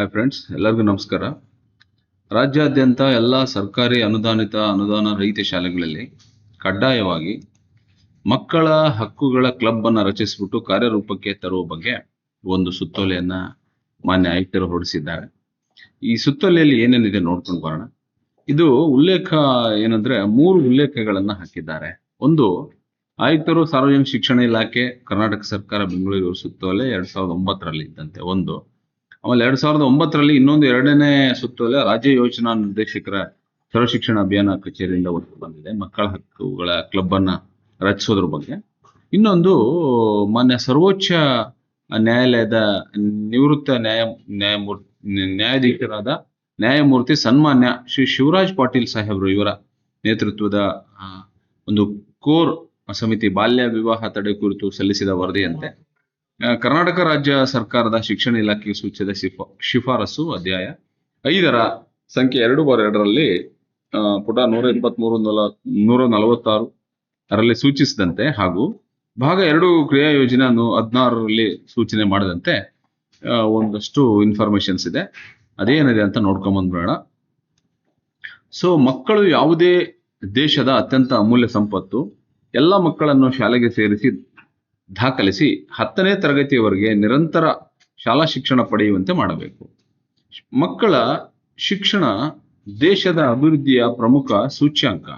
Hi friends ಎಲ್ಲರಿಗೂ ನಮಸ್ಕಾರ. ರಾಜ್ಯಾದ್ಯಂತ ಎಲ್ಲ ಸರ್ಕಾರಿ ಅನುದಾನಿತ ಅನುದಾನ ರಹಿತ ಶಾಲೆಗಳಲ್ಲಿ ಕಡ್ಡಾಯವಾಗಿ ಮಕ್ಕಳ ಹಕ್ಕುಗಳ ಕ್ಲಬ್ ಅನ್ನು ರಚಿಸಿಬಿಟ್ಟು ಕಾರ್ಯರೂಪಕ್ಕೆ ತರುವ ಬಗ್ಗೆ ಒಂದು ಸುತ್ತೋಲೆಯನ್ನ ಮಾನ್ಯ ಆಯುಕ್ತರು ಹೊರಡಿಸಿದ್ದಾರೆ. ಈ ಸುತ್ತೋಲೆಯಲ್ಲಿ ಏನೇನಿದೆ ನೋಡ್ಕೊಂಡು ಬರೋಣ. ಇದು ಉಲ್ಲೇಖ ಏನಂದ್ರೆ ಮೂರು ಉಲ್ಲೇಖಗಳನ್ನ ಹಾಕಿದ್ದಾರೆ. ಒಂದು, ಆಯುಕ್ತರು ಸಾರ್ವಜನಿಕ ಶಿಕ್ಷಣ ಇಲಾಖೆ, ಕರ್ನಾಟಕ ಸರ್ಕಾರ ಬೆಂಗಳೂರು ಸುತ್ತೋಲೆ ಎರಡ್ ಸಾವಿರದ ಒಂಬತ್ತರಲ್ಲಿ ಇದ್ದಂತೆ. ಒಂದು ಆಮೇಲೆ ಎರಡ್ ಸಾವಿರದ ಒಂಬತ್ತರಲ್ಲಿ ಇನ್ನೊಂದು ಎರಡನೇ ಸುತ್ತೋಲೆ ರಾಜ್ಯ ಯೋಜನಾ ನಿರ್ದೇಶಕರ ಸರ್ವ ಶಿಕ್ಷಣ ಅಭಿಯಾನ ಕಚೇರಿಯಿಂದ ಒಂದು ಬಂದಿದೆ. ಮಕ್ಕಳ ಹಕ್ಕುಗಳ ಕ್ಲಬ್ ಅನ್ನ ರಚಿಸೋದ್ರ ಬಗ್ಗೆ. ಇನ್ನೊಂದು, ಮಾನ್ಯ ಸರ್ವೋಚ್ಚ ನ್ಯಾಯಾಲಯದ ನಿವೃತ್ತ ನ್ಯಾಯ, ನ್ಯಾಯಮೂರ್ತಿ, ನ್ಯಾಯಾಧೀಶರಾದ ನ್ಯಾಯಮೂರ್ತಿ ಸನ್ಮಾನ್ಯ ಶ್ರೀ ಶಿವರಾಜ್ ಪಾಟೀಲ್ ಸಾಹೇಬರು ಇವರ ನೇತೃತ್ವದ ಒಂದು ಕೋರ್ ಸಮಿತಿ ಬಾಲ್ಯ ವಿವಾಹ ತಡೆ ಕುರಿತು ಸಲ್ಲಿಸಿದ ವರದಿಯಂತೆ. ಕರ್ನಾಟಕ ರಾಜ್ಯ ಸರ್ಕಾರದ ಶಿಕ್ಷಣ ಇಲಾಖೆಗೆ ಸೂಚಿಸಿದ ಶಿಫಾ, ಶಿಫಾರಸು ಅಧ್ಯಾಯ ಐದರ ಸಂಖ್ಯೆ ಎರಡು ಬಾರ್ ಎರಡರಲ್ಲಿ ಪುಟ ನೂರ ಇಪ್ಪತ್ಮೂರು ನಲ ನೂರ ನಲವತ್ತಾರು ಅದರಲ್ಲಿ ಸೂಚಿಸಿದಂತೆ ಹಾಗೂ ಭಾಗ ಎರಡು ಕ್ರಿಯಾ ಯೋಜನೆ ಹದಿನಾರರಲ್ಲಿ ಸೂಚನೆ ಮಾಡಿದಂತೆ ಒಂದಷ್ಟು ಇನ್ಫಾರ್ಮೇಶನ್ಸ್ ಇದೆ. ಅದೇನಿದೆ ಅಂತ ನೋಡ್ಕೊಂಡ್ ಬಂದ್ಬೇಡ ಸೊ ಮಕ್ಕಳು ಯಾವುದೇ ದೇಶದ ಅತ್ಯಂತ ಅಮೂಲ್ಯ ಸಂಪತ್ತು, ಎಲ್ಲ ಮಕ್ಕಳನ್ನು ಶಾಲೆಗೆ ಸೇರಿಸಿ ದಾಖಲಿಸಿ ಹತ್ತನೇ ತರಗತಿಯವರೆಗೆ ನಿರಂತರ ಶಾಲಾ ಶಿಕ್ಷಣ ಪಡೆಯುವಂತೆ ಮಾಡಬೇಕು. ಮಕ್ಕಳ ಶಿಕ್ಷಣ ದೇಶದ ಅಭಿವೃದ್ಧಿಯ ಪ್ರಮುಖ ಸೂಚ್ಯಾಂಕ.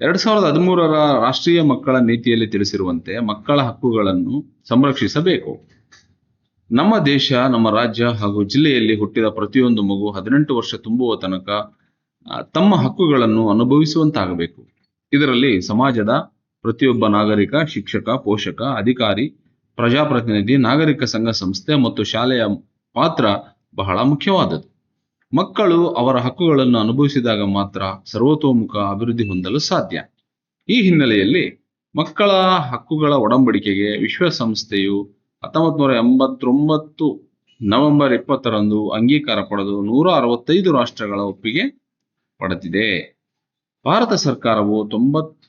ಎರಡ್ ಸಾವಿರದ ಹದಿಮೂರರ ರಾಷ್ಟ್ರೀಯ ಮಕ್ಕಳ ನೀತಿಯಲ್ಲಿ ತಿಳಿಸಿರುವಂತೆ ಮಕ್ಕಳ ಹಕ್ಕುಗಳನ್ನು ಸಂರಕ್ಷಿಸಬೇಕು. ನಮ್ಮ ದೇಶ, ನಮ್ಮ ರಾಜ್ಯ ಹಾಗೂ ಜಿಲ್ಲೆಯಲ್ಲಿ ಹುಟ್ಟಿದ ಪ್ರತಿಯೊಂದು ಮಗು ಹದಿನೆಂಟು ವರ್ಷ ತುಂಬುವ ತನಕ ತಮ್ಮ ಹಕ್ಕುಗಳನ್ನು ಅನುಭವಿಸುವಂತಾಗಬೇಕು. ಇದರಲ್ಲಿ ಸಮಾಜದ ಪ್ರತಿಯೊಬ್ಬ ನಾಗರಿಕ, ಶಿಕ್ಷಕ, ಪೋಷಕ, ಅಧಿಕಾರಿ, ಪ್ರಜಾಪ್ರತಿನಿಧಿ, ನಾಗರಿಕ ಸಂಘ ಸಂಸ್ಥೆ ಮತ್ತು ಶಾಲೆಯ ಪಾತ್ರ ಬಹಳ ಮುಖ್ಯವಾದದ್ದು. ಮಕ್ಕಳು ಅವರ ಹಕ್ಕುಗಳನ್ನು ಅನುಭವಿಸಿದಾಗ ಮಾತ್ರ ಸರ್ವತೋಮುಖ ಅಭಿವೃದ್ಧಿ ಹೊಂದಲು ಸಾಧ್ಯ. ಈ ಹಿನ್ನೆಲೆಯಲ್ಲಿ ಮಕ್ಕಳ ಹಕ್ಕುಗಳ ಒಡಂಬಡಿಕೆಗೆ ವಿಶ್ವಸಂಸ್ಥೆಯು ಹತ್ತೊಂಬತ್ತು ನೂರ ಎಂಬತ್ತೊಂಬತ್ತು ನವೆಂಬರ್ ಇಪ್ಪತ್ತರಂದು ಅಂಗೀಕಾರ ಪಡೆದು ನೂರ ಅರವತ್ತೈದು ರಾಷ್ಟ್ರಗಳ ಒಪ್ಪಿಗೆ ಪಡೆದಿದೆ. ಭಾರತ ಸರ್ಕಾರವು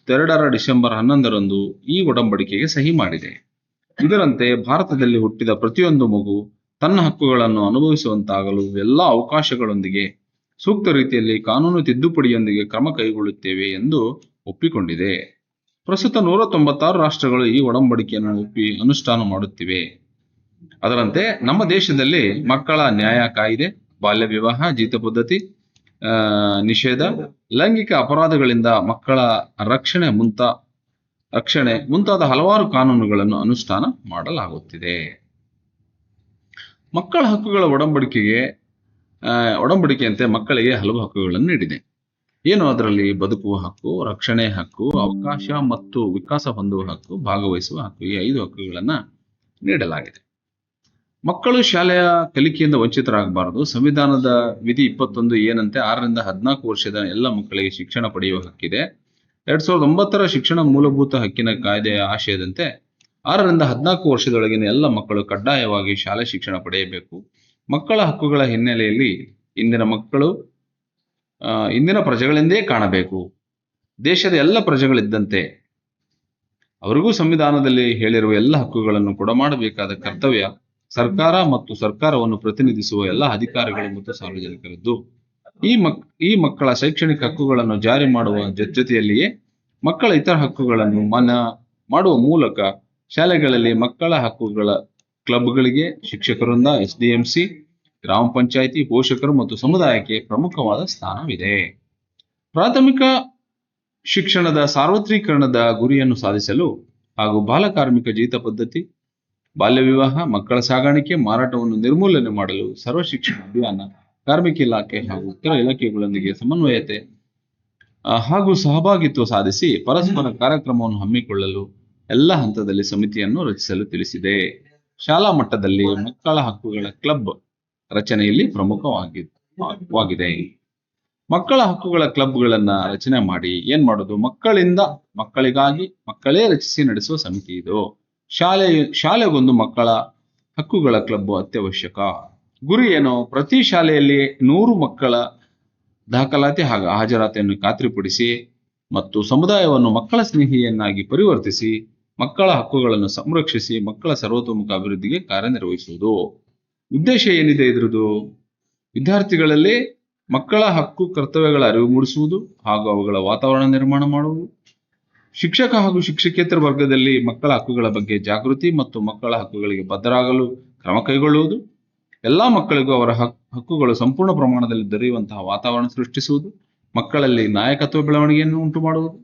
ತೊಂಬತ್ತೆರಡರ ಡಿಸೆಂಬರ್ ಹನ್ನೊಂದರಂದು ಈ ಒಡಂಬಡಿಕೆಗೆ ಸಹಿ ಮಾಡಿದೆ. ಇದರಂತೆ ಭಾರತದಲ್ಲಿ ಹುಟ್ಟಿದ ಪ್ರತಿಯೊಂದು ಮಗು ತನ್ನ ಹಕ್ಕುಗಳನ್ನು ಅನುಭವಿಸುವಂತಾಗಲು ಎಲ್ಲ ಅವಕಾಶಗಳೊಂದಿಗೆ ಸೂಕ್ತ ರೀತಿಯಲ್ಲಿ ಕಾನೂನು ತಿದ್ದುಪಡಿಯೊಂದಿಗೆ ಕ್ರಮ ಕೈಗೊಳ್ಳುತ್ತೇವೆ ಎಂದು ಒಪ್ಪಿಕೊಂಡಿದೆ. ಪ್ರಸ್ತುತ ನೂರ ತೊಂಬತ್ತಾರು ರಾಷ್ಟ್ರಗಳು ಈ ಒಡಂಬಡಿಕೆಯನ್ನು ಒಪ್ಪಿ ಅನುಷ್ಠಾನ ಮಾಡುತ್ತಿವೆ. ಅದರಂತೆ ನಮ್ಮ ದೇಶದಲ್ಲಿ ಮಕ್ಕಳ ನ್ಯಾಯ ಕಾಯಿದೆ, ಬಾಲ್ಯ ವಿವಾಹ, ಜೀತ ಪದ್ಧತಿ ನಿಷೇಧ, ಲೈಂಗಿಕ ಅಪರಾಧಗಳಿಂದ ಮಕ್ಕಳ ರಕ್ಷಣೆ ಮುಂತ, ರಕ್ಷಣೆ ಮುಂತಾದ ಹಲವಾರು ಕಾನೂನುಗಳನ್ನು ಅನುಷ್ಠಾನ ಮಾಡಲಾಗುತ್ತಿದೆ. ಮಕ್ಕಳ ಹಕ್ಕುಗಳ ಒಡಂಬಡಿಕೆಗೆ ಒಡಂಬಡಿಕೆಯಂತೆ ಮಕ್ಕಳಿಗೆ ಹಲವು ಹಕ್ಕುಗಳನ್ನು ನೀಡಿದೆ. ಏನು ಅದರಲ್ಲಿ? ಬದುಕುವ ಹಕ್ಕು, ರಕ್ಷಣೆ ಹಕ್ಕು, ಅವಕಾಶ ಮತ್ತು ವಿಕಾಸ ಹೊಂದುವ ಹಕ್ಕು, ಭಾಗವಹಿಸುವ ಹಕ್ಕು ಈ ಐದು ಹಕ್ಕುಗಳನ್ನ ನೀಡಲಾಗಿದೆ. ಮಕ್ಕಳು ಶಾಲೆಯ ಕಲಿಕೆಯಿಂದ ವಂಚಿತರಾಗಬಾರದು. ಸಂವಿಧಾನದ ವಿಧಿ ಇಪ್ಪತ್ತೊಂದು ಏನಂತೆ ಆರರಿಂದ ಹದಿನಾಲ್ಕು ವರ್ಷದ ಎಲ್ಲ ಮಕ್ಕಳಿಗೆ ಶಿಕ್ಷಣ ಪಡೆಯುವ ಹಕ್ಕಿದೆ. ಎರಡ್ ಸಾವಿರದ ಒಂಬತ್ತರ ಶಿಕ್ಷಣ ಮೂಲಭೂತ ಹಕ್ಕಿನ ಕಾಯ್ದೆಯ ಆಶಯದಂತೆ ಆರರಿಂದ ಹದಿನಾಲ್ಕು ವರ್ಷದೊಳಗಿನ ಎಲ್ಲ ಮಕ್ಕಳು ಕಡ್ಡಾಯವಾಗಿ ಶಾಲೆ ಶಿಕ್ಷಣ ಪಡೆಯಬೇಕು. ಮಕ್ಕಳ ಹಕ್ಕುಗಳ ಹಿನ್ನೆಲೆಯಲ್ಲಿ ಇಂದಿನ ಮಕ್ಕಳು ಇಂದಿನ ಪ್ರಜೆಗಳೆಂದೇ ಕಾಣಬೇಕು. ದೇಶದ ಎಲ್ಲ ಪ್ರಜೆಗಳಿದ್ದಂತೆ ಅವರಿಗೂ ಸಂವಿಧಾನದಲ್ಲಿ ಹೇಳಿರುವ ಎಲ್ಲ ಹಕ್ಕುಗಳನ್ನು ಕೂಡ ಮಾಡಬೇಕಾದ ಕರ್ತವ್ಯ ಸರ್ಕಾರ ಮತ್ತು ಸರ್ಕಾರವನ್ನು ಪ್ರತಿನಿಧಿಸುವ ಎಲ್ಲ ಅಧಿಕಾರಿಗಳು ಮತ್ತು ಸಾರ್ವಜನಿಕರದ್ದು. ಈ ಮಕ್, ಈ ಮಕ್ಕಳ ಶೈಕ್ಷಣಿಕ ಹಕ್ಕುಗಳನ್ನು ಜಾರಿ ಮಾಡುವ ಜೊತೆ ಜೊತೆಯಲ್ಲಿಯೇ ಮಕ್ಕಳ ಇತರ ಹಕ್ಕುಗಳನ್ನು ಮನ, ಮಾಡುವ ಮೂಲಕ ಶಾಲೆಗಳಲ್ಲಿ ಮಕ್ಕಳ ಹಕ್ಕುಗಳ ಕ್ಲಬ್ಗಳಿಗೆ ಶಿಕ್ಷಕರಿಂದ, ಎಸ್ಡಿಎಂಸಿ, ಗ್ರಾಮ ಪಂಚಾಯಿತಿ, ಪೋಷಕರು ಮತ್ತು ಸಮುದಾಯಕ್ಕೆ ಪ್ರಮುಖವಾದ ಸ್ಥಾನವಿದೆ. ಪ್ರಾಥಮಿಕ ಶಿಕ್ಷಣದ ಸಾರ್ವತ್ರೀಕರಣದ ಗುರಿಯನ್ನು ಸಾಧಿಸಲು ಹಾಗೂ ಬಾಲಕಾರ್ಮಿಕ ಜೀತ ಪದ್ಧತಿ ಬಾಲ್ಯ ವಿವಾಹ, ಮಕ್ಕಳ ಸಾಗಾಣಿಕೆ, ಮಾರಾಟವನ್ನು ನಿರ್ಮೂಲನೆ ಮಾಡಲು ಸರ್ವ ಶಿಕ್ಷಣ ಅಭಿಯಾನ, ಕಾರ್ಮಿಕ ಇಲಾಖೆ ಹಾಗೂ ಇತರ ಇಲಾಖೆಗಳೊಂದಿಗೆ ಸಮನ್ವಯತೆ ಹಾಗೂ ಸಹಭಾಗಿತ್ವ ಸಾಧಿಸಿ ಪರಸ್ಪರ ಕಾರ್ಯಕ್ರಮವನ್ನು ಹಮ್ಮಿಕೊಳ್ಳಲು ಎಲ್ಲ ಹಂತದಲ್ಲಿ ಸಮಿತಿಯನ್ನು ರಚಿಸಲು ತಿಳಿಸಿದೆ. ಶಾಲಾ ಮಟ್ಟದಲ್ಲಿ ಮಕ್ಕಳ ಹಕ್ಕುಗಳ ಕ್ಲಬ್ ರಚನೆಯಲ್ಲಿ ಪ್ರಮುಖವಾಗಿದೆ ವಾಗಿದೆ. ಮಕ್ಕಳ ಹಕ್ಕುಗಳ ಕ್ಲಬ್ಗಳನ್ನ ರಚನೆ ಮಾಡಿ ಏನ್ ಮಾಡೋದು? ಮಕ್ಕಳಿಂದ ಮಕ್ಕಳಿಗಾಗಿ ಮಕ್ಕಳೇ ರಚಿಸಿ ನಡೆಸುವ ಸಮಿತಿ ಇದು. ಶಾಲೆ, ಶಾಲೆಗೊಂದು ಮಕ್ಕಳ ಹಕ್ಕುಗಳ ಕ್ಲಬ್ ಅತ್ಯವಶ್ಯಕ. ಗುರಿ ಏನು? ಪ್ರತಿ ಶಾಲೆಯಲ್ಲಿ ನೂರು ಮಕ್ಕಳ ದಾಖಲಾತಿ ಹಾಗೂ, ಹಾಜರಾತಿಯನ್ನು ಖಾತ್ರಿಪಡಿಸಿ ಮತ್ತು ಸಮುದಾಯವನ್ನು ಮಕ್ಕಳ ಸ್ನೇಹಿಯನ್ನಾಗಿ ಪರಿವರ್ತಿಸಿ, ಮಕ್ಕಳ ಹಕ್ಕುಗಳನ್ನು ಸಂರಕ್ಷಿಸಿ, ಮಕ್ಕಳ ಸರ್ವತೋಮುಖ ಅಭಿವೃದ್ಧಿಗೆ ಕಾರ್ಯನಿರ್ವಹಿಸುವುದು. ಉದ್ದೇಶ ಏನಿದೆ ಇದರದು ವಿದ್ಯಾರ್ಥಿಗಳಲ್ಲಿ ಮಕ್ಕಳ ಹಕ್ಕು, ಕರ್ತವ್ಯಗಳ ಅರಿವು ಮೂಡಿಸುವುದು ಹಾಗೂ ಅವುಗಳ ವಾತಾವರಣ ನಿರ್ಮಾಣ ಮಾಡುವುದು. ಶಿಕ್ಷಕ ಹಾಗೂ ಶಿಕ್ಷಕೇತರ ವರ್ಗದಲ್ಲಿ ಮಕ್ಕಳ ಹಕ್ಕುಗಳ ಬಗ್ಗೆ ಜಾಗೃತಿ ಮತ್ತು ಮಕ್ಕಳ ಹಕ್ಕುಗಳಿಗೆ ಬದ್ಧರಾಗಲು ಕ್ರಮ ಕೈಗೊಳ್ಳುವುದು, ಎಲ್ಲ ಮಕ್ಕಳಿಗೂ ಅವರ ಹಕ್- ಹಕ್ಕುಗಳು ಸಂಪೂರ್ಣ ಪ್ರಮಾಣದಲ್ಲಿ ದೊರೆಯುವಂತಹ ವಾತಾವರಣ ಸೃಷ್ಟಿಸುವುದು, ಮಕ್ಕಳಲ್ಲಿ ನಾಯಕತ್ವ ಬೆಳವಣಿಗೆಯನ್ನು ಉಂಟು ಮಾಡುವುದು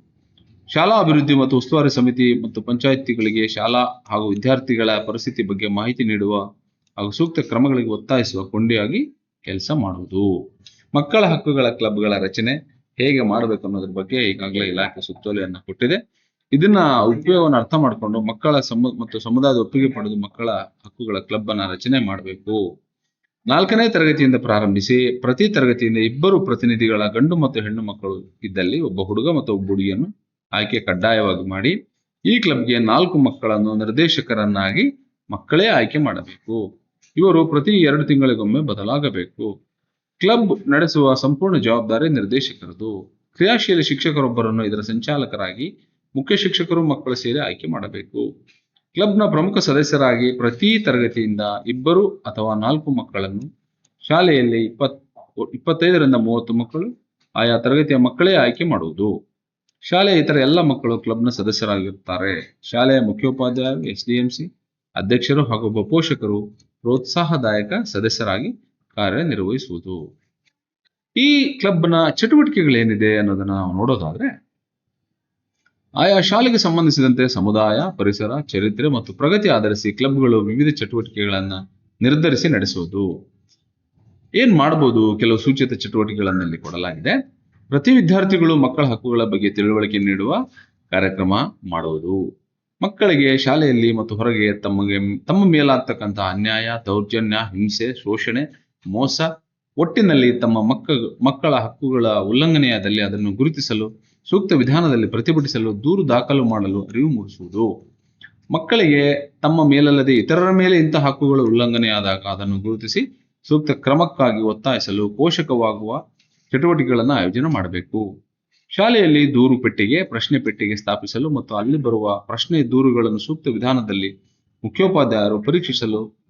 ಶಾಲಾ ಅಭಿವೃದ್ಧಿ ಮತ್ತು ಉಸ್ತುವಾರಿ ಸಮಿತಿ ಮತ್ತು ಪಂಚಾಯಿತಿಗಳಿಗೆ ಶಾಲಾ ಹಾಗೂ ವಿದ್ಯಾರ್ಥಿಗಳ ಪರಿಸ್ಥಿತಿ ಬಗ್ಗೆ ಮಾಹಿತಿ ನೀಡುವ ಹಾಗೂ ಸೂಕ್ತ ಕ್ರಮಗಳಿಗೆ ಒತ್ತಾಯಿಸುವ ಕೊಂಡಿಯಾಗಿ ಕೆಲಸ ಮಾಡುವುದು. ಮಕ್ಕಳ ಹಕ್ಕುಗಳ ಕ್ಲಬ್ಗಳ ರಚನೆ ಹೇಗೆ ಮಾಡಬೇಕು ಅನ್ನೋದ್ರ ಬಗ್ಗೆ ಈಗಾಗಲೇ ಇಲಾಖೆ ಸುತ್ತೋಲೆಯನ್ನು ಕೊಟ್ಟಿದೆ. ಇದನ್ನ ಉಪಯೋಗವನ್ನು ಅರ್ಥ ಮಾಡಿಕೊಂಡು ಮಕ್ಕಳ ಸಮ, ಮತ್ತು ಸಮುದಾಯದ ಒಪ್ಪಿಗೆ ಪಡೆದು ಮಕ್ಕಳ ಹಕ್ಕುಗಳ ಕ್ಲಬ್ ಅನ್ನ ರಚನೆ ಮಾಡಬೇಕು. ನಾಲ್ಕನೇ ತರಗತಿಯಿಂದ ಪ್ರಾರಂಭಿಸಿ, ಪ್ರತಿ ತರಗತಿಯಿಂದ ಇಬ್ಬರು ಪ್ರತಿನಿಧಿಗಳ ಗಂಡು ಮತ್ತು ಹೆಣ್ಣು ಮಕ್ಕಳು ಇದ್ದಲ್ಲಿ ಒಬ್ಬ ಹುಡುಗ ಮತ್ತು ಒಬ್ಬ ಹುಡುಗಿಯನ್ನು ಆಯ್ಕೆ ಕಡ್ಡಾಯವಾಗಿ ಮಾಡಿ, ಈ ಕ್ಲಬ್ಗೆ ನಾಲ್ಕು ಮಕ್ಕಳನ್ನು ನಿರ್ದೇಶಕರನ್ನಾಗಿ ಮಕ್ಕಳೇ ಆಯ್ಕೆ ಮಾಡಬೇಕು. ಇವರು ಪ್ರತಿ ಎರಡು ತಿಂಗಳಿಗೊಮ್ಮೆ ಬದಲಾಗಬೇಕು. ಕ್ಲಬ್ ನಡೆಸುವ ಸಂಪೂರ್ಣ ಜವಾಬ್ದಾರಿ ನಿರ್ದೇಶಕರದು. ಕ್ರಿಯಾಶೀಲ ಶಿಕ್ಷಕರೊಬ್ಬರನ್ನು ಇದರ ಸಂಚಾಲಕರಾಗಿ, ಮುಖ್ಯ ಶಿಕ್ಷಕರು ಮಕ್ಕಳು ಸೇರಿ ಆಯ್ಕೆ ಮಾಡಬೇಕು. ಕ್ಲಬ್ನ ಪ್ರಮುಖ ಸದಸ್ಯರಾಗಿ ಪ್ರತಿ ತರಗತಿಯಿಂದ ಇಬ್ಬರು ಅಥವಾ ನಾಲ್ಕು ಮಕ್ಕಳನ್ನು, ಶಾಲೆಯಲ್ಲಿ ಇಪ್ಪತ್, ಇಪ್ಪತ್ತೈದರಿಂದ ಮೂವತ್ತು ಮಕ್ಕಳು, ಆಯಾ ತರಗತಿಯ ಮಕ್ಕಳೇ ಆಯ್ಕೆ ಮಾಡುವುದು. ಶಾಲೆಯ ಇತರ ಎಲ್ಲ ಮಕ್ಕಳು ಕ್ಲಬ್ನ ಸದಸ್ಯರಾಗಿರುತ್ತಾರೆ. ಶಾಲೆಯ ಮುಖ್ಯೋಪಾಧ್ಯಾಯರು ಸಿ ಅಧ್ಯಕ್ಷರು ಹಾಗೂ ಒಬ್ಬ ಪೋಷಕರು ಪ್ರೋತ್ಸಾಹದಾಯಕ ಸದಸ್ಯರಾಗಿ ಕಾರ್ಯನಿರ್ವಹಿಸುವುದು. ಈ ಕ್ಲಬ್ನ ಚಟುವಟಿಕೆಗಳೇನಿದೆ ಅನ್ನೋದನ್ನ ನಾವು ನೋಡೋದಾದ್ರೆ, ಆಯಾ ಶಾಲೆಗೆ ಸಂಬಂಧಿಸಿದಂತೆ ಸಮುದಾಯ, ಪರಿಸರ, ಚರಿತ್ರೆ ಮತ್ತು ಪ್ರಗತಿ ಆಧರಿಸಿ ಕ್ಲಬ್ಗಳು ವಿವಿಧ ಚಟುವಟಿಕೆಗಳನ್ನ ನಿರ್ಧರಿಸಿ ನಡೆಸುವುದು. ಏನ್ ಮಾಡಬಹುದು ಕೆಲವು ಸೂಚಿತ ಚಟುವಟಿಕೆಗಳನ್ನಲ್ಲಿ ಕೊಡಲಾಗಿದೆ. ಪ್ರತಿ ವಿದ್ಯಾರ್ಥಿಗಳು ಮಕ್ಕಳ ಹಕ್ಕುಗಳ ಬಗ್ಗೆ ತಿಳುವಳಿಕೆ ನೀಡುವ ಕಾರ್ಯಕ್ರಮ ಮಾಡುವುದು. ಮಕ್ಕಳಿಗೆ ಶಾಲೆಯಲ್ಲಿ ಮತ್ತು ಹೊರಗೆ ತಮಗೆ, ತಮ್ಮ ಮೇಲಾಗ್ತಕ್ಕಂತಹ ಅನ್ಯಾಯ, ದೌರ್ಜನ್ಯ, ಹಿಂಸೆ, ಶೋಷಣೆ ಮೋಸ, ಒಟ್ಟಿನಲ್ಲಿ ತಮ್ಮ ಮಕ್ಕ, ಮಕ್ಕಳ ಹಕ್ಕುಗಳ ಉಲ್ಲಂಘನೆಯಾದಲ್ಲಿ ಅದನ್ನು ಗುರುತಿಸಲು, ಸೂಕ್ತ ವಿಧಾನದಲ್ಲಿ ಪ್ರತಿಭಟಿಸಲು, ದೂರು ದಾಖಲು ಮಾಡಲು ಅರಿವು ಮೂಡಿಸುವುದು. ಮಕ್ಕಳಿಗೆ ತಮ್ಮ ಮೇಲಲ್ಲದೆ ಇತರರ ಮೇಲೆ ಇಂತಹ ಹಕ್ಕುಗಳು ಉಲ್ಲಂಘನೆಯಾದಾಗ ಅದನ್ನು ಗುರುತಿಸಿ, ಸೂಕ್ತ ಕ್ರಮಕ್ಕಾಗಿ ಒತ್ತಾಯಿಸಲು ಪೋಷಕವಾಗುವ ಚಟುವಟಿಕೆಗಳನ್ನು ಆಯೋಜನೆ ಮಾಡಬೇಕು. ಶಾಲೆಯಲ್ಲಿ ದೂರು ಪೆಟ್ಟಿಗೆ, ಪ್ರಶ್ನೆ ಪೆಟ್ಟಿಗೆ ಸ್ಥಾಪಿಸಲು ಮತ್ತು ಅಲ್ಲಿ ಬರುವ ಪ್ರಶ್ನೆ ದೂರುಗಳನ್ನು ಸೂಕ್ತ ವಿಧಾನದಲ್ಲಿ ಮುಖ್ಯೋಪಾಧ್ಯಾಯರು ಪರೀಕ್ಷಿಸಲು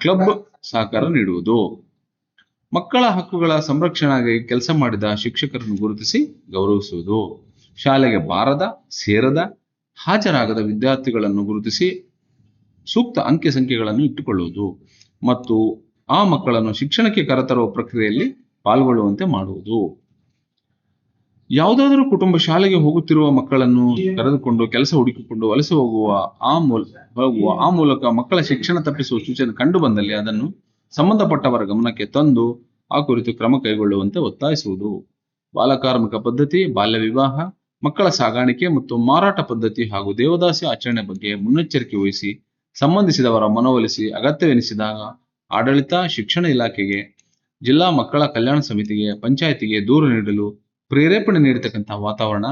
ಕ್ಲಬ್ ಸಹಕಾರ ನೀಡುವುದು. ಮಕ್ಕಳ ಹಕ್ಕುಗಳ ಸಂರಕ್ಷಣೆಗೆ ಕೆಲಸ ಮಾಡಿದ ಶಿಕ್ಷಕರನ್ನು ಗುರುತಿಸಿ ಗೌರವಿಸುವುದು. ಶಾಲೆಗೆ ಬಾರದ, ಸೇರದ, ಹಾಜರಾಗದ ವಿದ್ಯಾರ್ಥಿಗಳನ್ನು ಗುರುತಿಸಿ ಸೂಕ್ತ ಅಂಕಿ ಸಂಖ್ಯೆಗಳನ್ನು ಇಟ್ಟುಕೊಳ್ಳುವುದು ಮತ್ತು ಆ ಮಕ್ಕಳನ್ನು ಶಿಕ್ಷಣಕ್ಕೆ ಕರೆತರುವ ಪ್ರಕ್ರಿಯೆಯಲ್ಲಿ ಪಾಲ್ಗೊಳ್ಳುವಂತೆ ಮಾಡುವುದು. ಯಾವುದಾದರೂ ಕುಟುಂಬ ಶಾಲೆಗೆ ಹೋಗುತ್ತಿರುವ ಮಕ್ಕಳನ್ನು ಕರೆದುಕೊಂಡು ಕೆಲಸ ಹುಡುಕಿಕೊಂಡು ವಲಸೆ ಹೋಗುವ ಆ ಮೂಲ ಹೋಗುವ ಆ ಮೂಲಕ ಮಕ್ಕಳ ಶಿಕ್ಷಣ ತಪ್ಪಿಸುವ ಸೂಚನೆ ಕಂಡು ಬಂದಲ್ಲಿ ಅದನ್ನು ಸಂಬಂಧಪಟ್ಟವರ ಗಮನಕ್ಕೆ ತಂದು ಆ ಕುರಿತು ಕ್ರಮ ಕೈಗೊಳ್ಳುವಂತೆ ಒತ್ತಾಯಿಸುವುದು. ಬಾಲಕಾರ್ಮಿಕ ಪದ್ಧತಿ ಬಾಲ್ಯ ವಿವಾಹ ಮಕ್ಕಳ ಸಾಗಾಣಿಕೆ ಮತ್ತು ಮಾರಾಟ ಪದ್ಧತಿ ಹಾಗೂ ದೇವದಾಸಿ ಆಚರಣೆ ಬಗ್ಗೆ ಮುನ್ನೆಚ್ಚರಿಕೆ ವಹಿಸಿ ಸಂಬಂಧಿಸಿದವರ ಮನವೊಲಿಸಿ ಅಗತ್ಯವೆನಿಸಿದಾಗ ಆಡಳಿತ ಶಿಕ್ಷಣ ಇಲಾಖೆಗೆ ಜಿಲ್ಲಾ ಮಕ್ಕಳ ಕಲ್ಯಾಣ ಸಮಿತಿಗೆ ಪಂಚಾಯಿತಿಗೆ ದೂರು ನೀಡಲು ಪ್ರೇರೇಪಣೆ ನೀಡತಕ್ಕಂತಹ ವಾತಾವರಣ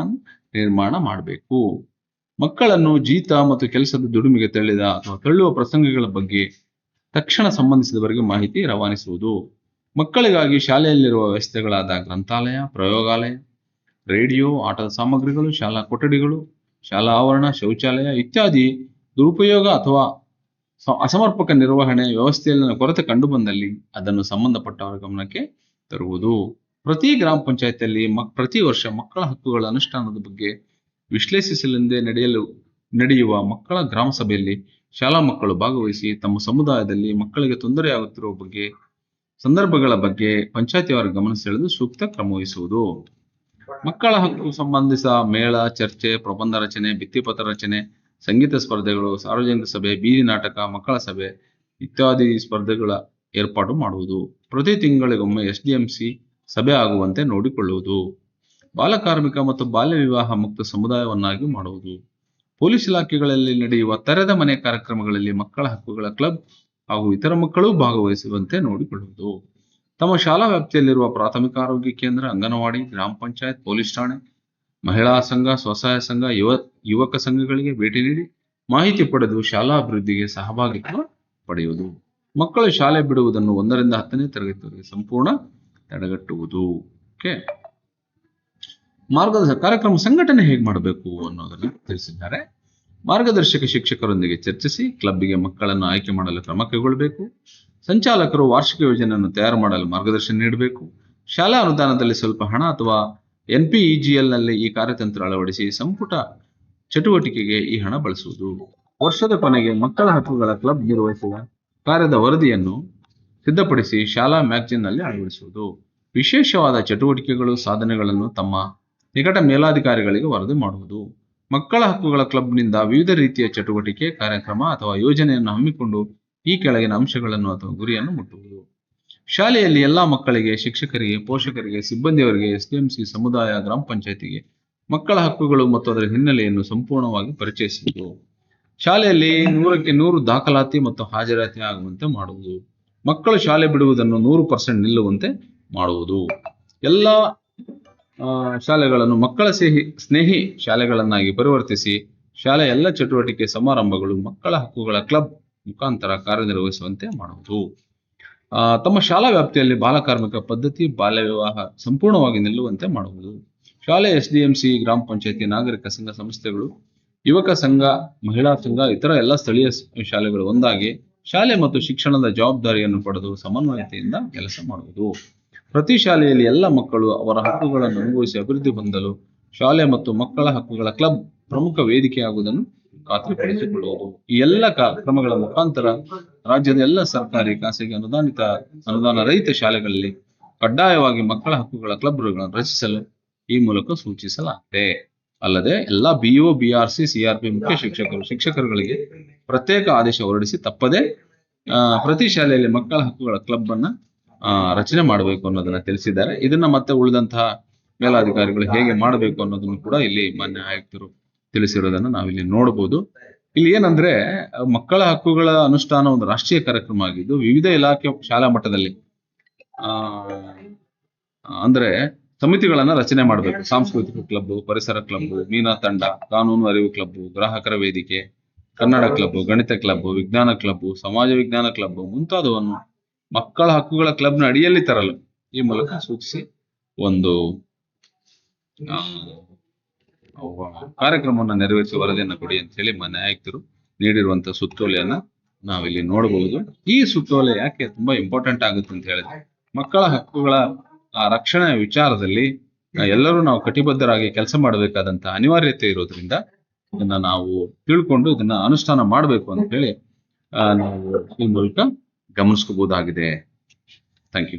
ನಿರ್ಮಾಣ ಮಾಡಬೇಕು. ಮಕ್ಕಳನ್ನು ಜೀತ ಮತ್ತು ಕೆಲಸದ ದುಡಿಮೆಗೆ ತಳ್ಳಿದ ಅಥವಾ ತಳ್ಳುವ ಪ್ರಸಂಗಗಳ ಬಗ್ಗೆ ತಕ್ಷಣ ಸಂಬಂಧಿಸಿದವರಿಗೆ ಮಾಹಿತಿ ರವಾನಿಸುವುದು. ಮಕ್ಕಳಿಗಾಗಿ ಶಾಲೆಯಲ್ಲಿರುವ ವ್ಯವಸ್ಥೆಗಳಾದ ಗ್ರಂಥಾಲಯ, ಪ್ರಯೋಗಾಲಯ, ರೇಡಿಯೋ, ಆಟದ ಸಾಮಗ್ರಿಗಳು, ಶಾಲಾ ಕೊಠಡಿಗಳು, ಶಾಲಾ ಆವರಣ, ಶೌಚಾಲಯ ಇತ್ಯಾದಿ ದುರುಪಯೋಗ ಅಥವಾ ಅಸಮರ್ಪಕ ನಿರ್ವಹಣೆ ವ್ಯವಸ್ಥೆಯಲ್ಲಿನ ಕೊರತೆ ಕಂಡುಬಂದಲ್ಲಿ ಅದನ್ನು ಸಂಬಂಧಪಟ್ಟವರ ಗಮನಕ್ಕೆ ತರುವುದು. ಪ್ರತಿ ಗ್ರಾಮ ಪಂಚಾಯತಿಯಲ್ಲಿ ಪ್ರತಿ ವರ್ಷ ಮಕ್ಕಳ ಹಕ್ಕುಗಳ ಅನುಷ್ಠಾನದ ಬಗ್ಗೆ ವಿಶ್ಲೇಷಿಸಲೆಂದೇ ನಡೆಯಲು, ನಡೆಯುವ ಮಕ್ಕಳ ಗ್ರಾಮ ಸಭೆಯಲ್ಲಿ ಶಾಲಾ ಮಕ್ಕಳು ಭಾಗವಹಿಸಿ ತಮ್ಮ ಸಮುದಾಯದಲ್ಲಿ ಮಕ್ಕಳಿಗೆ ತೊಂದರೆಯಾಗುತ್ತಿರುವ ಬಗ್ಗೆ, ಸಂದರ್ಭಗಳ ಬಗ್ಗೆ ಪಂಚಾಯತಿಯವರ ಗಮನ ಸೆಳೆದು ಸೂಕ್ತ ಕ್ರಮ ವಹಿಸುವುದು. ಮಕ್ಕಳ ಹಕ್ಕು ಸಂಬಂಧಿಸಿದ ಮೇಳ, ಚರ್ಚೆ, ಪ್ರಬಂಧ ರಚನೆ, ಭಿತ್ತಿಪತ್ರ ರಚನೆ, ಸಂಗೀತ ಸ್ಪರ್ಧೆಗಳು, ಸಾರ್ವಜನಿಕ ಸಭೆ, ಬೀದಿ ನಾಟಕ, ಮಕ್ಕಳ ಸಭೆ ಇತ್ಯಾದಿ ಸ್ಪರ್ಧೆಗಳ ಏರ್ಪಾಡು ಮಾಡುವುದು. ಪ್ರತಿ ತಿಂಗಳಿಗೊಮ್ಮೆ ಎಸ್ಡಿಎಂಸಿ ಸಭೆ ಆಗುವಂತೆ ನೋಡಿಕೊಳ್ಳುವುದು. ಬಾಲಕಾರ್ಮಿಕ ಮತ್ತು ಬಾಲ್ಯ ವಿವಾಹ ಮುಕ್ತ ಸಮುದಾಯವನ್ನಾಗಿ ಮಾಡುವುದು. ಪೊಲೀಸ್ ಇಲಾಖೆಗಳಲ್ಲಿ ನಡೆಯುವ ತೆರೆದ ಮನೆ ಕಾರ್ಯಕ್ರಮಗಳಲ್ಲಿ ಮಕ್ಕಳ ಹಕ್ಕುಗಳ ಕ್ಲಬ್ ಹಾಗೂ ಇತರ ಮಕ್ಕಳು ಭಾಗವಹಿಸುವಂತೆ ನೋಡಿಕೊಳ್ಳುವುದು. ತಮ್ಮ ಶಾಲಾ ವ್ಯಾಪ್ತಿಯಲ್ಲಿರುವ ಪ್ರಾಥಮಿಕ ಆರೋಗ್ಯ ಕೇಂದ್ರ, ಅಂಗನವಾಡಿ, ಗ್ರಾಮ ಪಂಚಾಯತ್, ಪೊಲೀಸ್ ಠಾಣೆ, ಮಹಿಳಾ ಸಂಘ, ಸ್ವಸಹಾಯ ಸಂಘ, ಯುವ, ಯುವಕ ಸಂಘಗಳಿಗೆ ಭೇಟಿ ನೀಡಿ ಮಾಹಿತಿ ಪಡೆದು ಶಾಲಾ ಅಭಿವೃದ್ಧಿಗೆ ಸಹಭಾಗಿತ್ವ ಪಡೆಯುವುದು. ಮಕ್ಕಳು ಶಾಲೆ ಬಿಡುವುದನ್ನು ಒಂದರಿಂದ ಹತ್ತನೇ ತರಗತಿವರೆಗೆ ಸಂಪೂರ್ಣ ತಡೆಗಟ್ಟುವುದು. ಓಕೆ? ಮಾರ್ಗದರ್ಶಕ ಕಾರ್ಯಕ್ರಮ ಸಂಘಟನೆ ಹೇಗೆ ಮಾಡಬೇಕು ಅನ್ನೋದನ್ನು ತಿಳಿಸಿದ್ದಾರೆ. ಮಾರ್ಗದರ್ಶಕ ಶಿಕ್ಷಕರೊಂದಿಗೆ ಚರ್ಚಿಸಿ, ಕ್ಲಬ್ಗೆ ಮಕ್ಕಳನ್ನು ಆಯ್ಕೆ ಮಾಡಲು ಕ್ರಮ ಕೈಗೊಳ್ಳಬೇಕು. ಸಂಚಾಲಕರು ವಾರ್ಷಿಕ ಯೋಜನೆಯನ್ನು ತಯಾರು ಮಾಡಲು ಮಾರ್ಗದರ್ಶನ ನೀಡಬೇಕು. ಶಾಲಾ ಅನುದಾನದಲ್ಲಿ ಸ್ವಲ್ಪ ಹಣ ಅಥವಾ ಎನ್ಪಿಇಜಿಎಲ್ನಲ್ಲಿ ಈ ಕಾರ್ಯತಂತ್ರ ಅಳವಡಿಸಿ ಸಂಪುಟ ಚಟುವಟಿಕೆಗೆ ಈ ಹಣ ಬಳಸುವುದು. ವರ್ಷದ ಕೊನೆಗೆ ಮಕ್ಕಳ ಹಕ್ಕುಗಳ ಕ್ಲಬ್ ನಿರ್ವಹಿಸುವ ಕಾರ್ಯದ ವರದಿಯನ್ನು ಸಿದ್ಧಪಡಿಸಿ ಶಾಲಾ ಮ್ಯಾಗಜಿನ್ನಲ್ಲಿ ಅಳವಡಿಸುವುದು. ವಿಶೇಷವಾದ ಚಟುವಟಿಕೆಗಳು, ಸಾಧನೆಗಳನ್ನು ತಮ್ಮ ನಿಕಟ ಮೇಲಾಧಿಕಾರಿಗಳಿಗೆ ವರದಿ ಮಾಡುವುದು. ಮಕ್ಕಳ ಹಕ್ಕುಗಳ ಕ್ಲಬ್ನಿಂದ ವಿವಿಧ ರೀತಿಯ ಚಟುವಟಿಕೆ, ಕಾರ್ಯಕ್ರಮ ಅಥವಾ ಯೋಜನೆಯನ್ನು ಹಮ್ಮಿಕೊಂಡು ಈ ಕೆಳಗಿನ ಅಂಶಗಳನ್ನು ಅಥವಾ ಗುರಿಯನ್ನು ಮುಟ್ಟುವುದು. ಶಾಲೆಯಲ್ಲಿ ಎಲ್ಲಾ ಮಕ್ಕಳಿಗೆ, ಶಿಕ್ಷಕರಿಗೆ, ಪೋಷಕರಿಗೆ, ಸಿಬ್ಬಂದಿಯವರಿಗೆ, ಎಸ್ಡಿಎಂಸಿ ಸಮುದಾಯ, ಗ್ರಾಮ ಪಂಚಾಯತಿಗೆ ಮಕ್ಕಳ ಹಕ್ಕುಗಳು ಮತ್ತು ಅದರ ಹಿನ್ನೆಲೆಯನ್ನು ಸಂಪೂರ್ಣವಾಗಿ ಪರಿಚಯಿಸುವುದು. ಶಾಲೆಯಲ್ಲಿ ನೂರಕ್ಕೆ ನೂರು ದಾಖಲಾತಿ ಮತ್ತು ಹಾಜರಾತಿ ಆಗುವಂತೆ ಮಾಡುವುದು. ಮಕ್ಕಳು ಶಾಲೆ ಬಿಡುವುದನ್ನು ನೂರು ಪರ್ಸೆಂಟ್ ನಿಲ್ಲುವಂತೆ ಮಾಡುವುದು. ಎಲ್ಲ ಶಾಲೆಗಳನ್ನು ಮಕ್ಕಳ ಸ್ನೇಹಿ ಸ್ನೇಹಿ ಶಾಲೆಗಳನ್ನಾಗಿ ಪರಿವರ್ತಿಸಿ ಶಾಲೆಯ ಎಲ್ಲ ಚಟುವಟಿಕೆ ಸಮಾರಂಭಗಳು ಮಕ್ಕಳ ಹಕ್ಕುಗಳ ಕ್ಲಬ್ ಮುಖಾಂತರ ಕಾರ್ಯನಿರ್ವಹಿಸುವಂತೆ ಮಾಡುವುದು. ತಮ್ಮ ಶಾಲಾ ವ್ಯಾಪ್ತಿಯಲ್ಲಿ ಬಾಲಕಾರ್ಮಿಕ ಪದ್ಧತಿ, ಬಾಲ್ಯ ವಿವಾಹ ಸಂಪೂರ್ಣವಾಗಿ ನಿಲ್ಲುವಂತೆ ಮಾಡುವುದು. ಶಾಲೆ ಎಸ್ ಡಿ ಎಂ ಸಿ ಗ್ರಾಮ ಪಂಚಾಯತಿ, ನಾಗರಿಕ ಸಂಘ ಸಂಸ್ಥೆಗಳು, ಯುವಕ ಸಂಘ, ಮಹಿಳಾ ಸಂಘ, ಇತರ ಎಲ್ಲ ಸ್ಥಳೀಯ ಶಾಲೆಗಳು ಒಂದಾಗಿ ಶಾಲೆ ಮತ್ತು ಶಿಕ್ಷಣದ ಜವಾಬ್ದಾರಿಯನ್ನು ಪಡೆದು ಸಮನ್ವಯತೆಯಿಂದ ಕೆಲಸ ಮಾಡುವುದು. ಪ್ರತಿ ಶಾಲೆಯಲ್ಲಿ ಎಲ್ಲ ಮಕ್ಕಳು ಅವರ ಹಕ್ಕುಗಳನ್ನು ಅನುಭವಿಸಿ ಅಭಿವೃದ್ಧಿ ಹೊಂದಲು ಶಾಲೆ ಮತ್ತು ಮಕ್ಕಳ ಹಕ್ಕುಗಳ ಕ್ಲಬ್ ಪ್ರಮುಖ ವೇದಿಕೆಯಾಗುವುದನ್ನು ಖಾತ್ರಿಪಡಿಸಿಕೊಳ್ಳುವುದು. ಈ ಎಲ್ಲ ಕಾರ್ಯಕ್ರಮಗಳ ಕ್ರಮಗಳ ಮುಖಾಂತರ ರಾಜ್ಯದ ಎಲ್ಲ ಸರ್ಕಾರಿ ಖಾಸಗಿ ಅನುದಾನಿತ, ಅನುದಾನ ರಹಿತ ಶಾಲೆಗಳಲ್ಲಿ ಕಡ್ಡಾಯವಾಗಿ ಮಕ್ಕಳ ಹಕ್ಕುಗಳ ಕ್ಲಬ್ಗಳನ್ನು ರಚಿಸಲು ಈ ಮೂಲಕ ಸೂಚಿಸಲಾಗಿದೆ. ಅಲ್ಲದೆ ಎಲ್ಲ ಬಿಒ ಬಿಆರ್ಸಿ ಸಿಆರ್ಪಿ ಮುಖ್ಯ ಶಿಕ್ಷಕರು, ಶಿಕ್ಷಕರುಗಳಿಗೆ ಪ್ರತ್ಯೇಕ ಆದೇಶ ಹೊರಡಿಸಿ ತಪ್ಪದೆ ಪ್ರತಿ ಶಾಲೆಯಲ್ಲಿ ಮಕ್ಕಳ ಹಕ್ಕುಗಳ ಕ್ಲಬ್ ಅನ್ನ ರಚನೆ ಮಾಡಬೇಕು ಅನ್ನೋದನ್ನ ತಿಳಿಸಿದ್ದಾರೆ. ಇದನ್ನ ಮತ್ತೆ ಉಳಿದಂತಹ ಮೇಲಾಧಿಕಾರಿಗಳು ಹೇಗೆ ಮಾಡಬೇಕು ಅನ್ನೋದನ್ನು ಕೂಡ ಇಲ್ಲಿ ಮಾನ್ಯ ಆಯುಕ್ತರು ತಿಳಿಸಿರೋದನ್ನ ನಾವಿಲ್ಲಿ ನೋಡಬಹುದು ಇಲ್ಲಿ ಏನಂದ್ರೆ, ಮಕ್ಕಳ ಹಕ್ಕುಗಳ ಅನುಷ್ಠಾನ ಒಂದು ರಾಷ್ಟ್ರೀಯ ಕಾರ್ಯಕ್ರಮ ಆಗಿದ್ದು, ವಿವಿಧ ಇಲಾಖೆ ಶಾಲಾ ಮಟ್ಟದಲ್ಲಿ ಅಂದ್ರೆ ಸಮಿತಿಗಳನ್ನ ರಚನೆ ಮಾಡಬೇಕು. ಸಾಂಸ್ಕೃತಿಕ ಕ್ಲಬ್ ಪರಿಸರ ಕ್ಲಬ್ ಮೀನಾ ತಂಡ ಕಾನೂನು ಅರಿವು ಕ್ಲಬ್ ಗ್ರಾಹಕರ ವೇದಿಕೆ ಕನ್ನಡ ಕ್ಲಬ್ ಗಣಿತ ಕ್ಲಬ್ ವಿಜ್ಞಾನ ಕ್ಲಬ್ ಸಮಾಜ ವಿಜ್ಞಾನ ಕ್ಲಬ್ ಮುಂತಾದವನ್ನು ಮಕ್ಕಳ ಹಕ್ಕುಗಳ ಕ್ಲಬ್ನ ಅಡಿಯಲ್ಲಿ ತರಲು ಈ ಮೂಲಕ ಸೂಚಿಸಿ ಒಂದು ಕಾರ್ಯಕ್ರಮವನ್ನು ನೆರವೇರಿಸುವ ವರದಿಯನ್ನು ಕೊಡಿ ಅಂತ ಹೇಳಿ ಮಾನ್ಯ ಆಯುಕ್ತರು ನೀಡಿರುವಂತಹ ಸುತ್ತೋಲೆಯನ್ನ ನಾವಿಲ್ಲಿ ನೋಡಬಹುದು. ಈ ಸುತ್ತೋಲೆ ಯಾಕೆ ತುಂಬಾ ಇಂಪಾರ್ಟೆಂಟ್ ಆಗುತ್ತೆ ಅಂತ ಹೇಳಿದ್ರೆ ಮಕ್ಕಳ ಹಕ್ಕುಗಳ ಆ, ರಕ್ಷಣೆ ವಿಚಾರದಲ್ಲಿ ಎಲ್ಲರೂ ನಾವು ಕಟಿಬದ್ಧರಾಗಿ ಕೆಲಸ ಮಾಡಬೇಕಾದಂತಹ ಅನಿವಾರ್ಯತೆ ಇರೋದ್ರಿಂದ ಇದನ್ನ ನಾವು ತಿಳ್ಕೊಂಡು ಇದನ್ನ ಅನುಷ್ಠಾನ ಮಾಡಬೇಕು ಅಂತ ಹೇಳಿ ನಾವು ಈ ಮೂಲಕ ಗಮನಿಸ್ಕೋಬಹುದಾಗಿದೆ. Thank you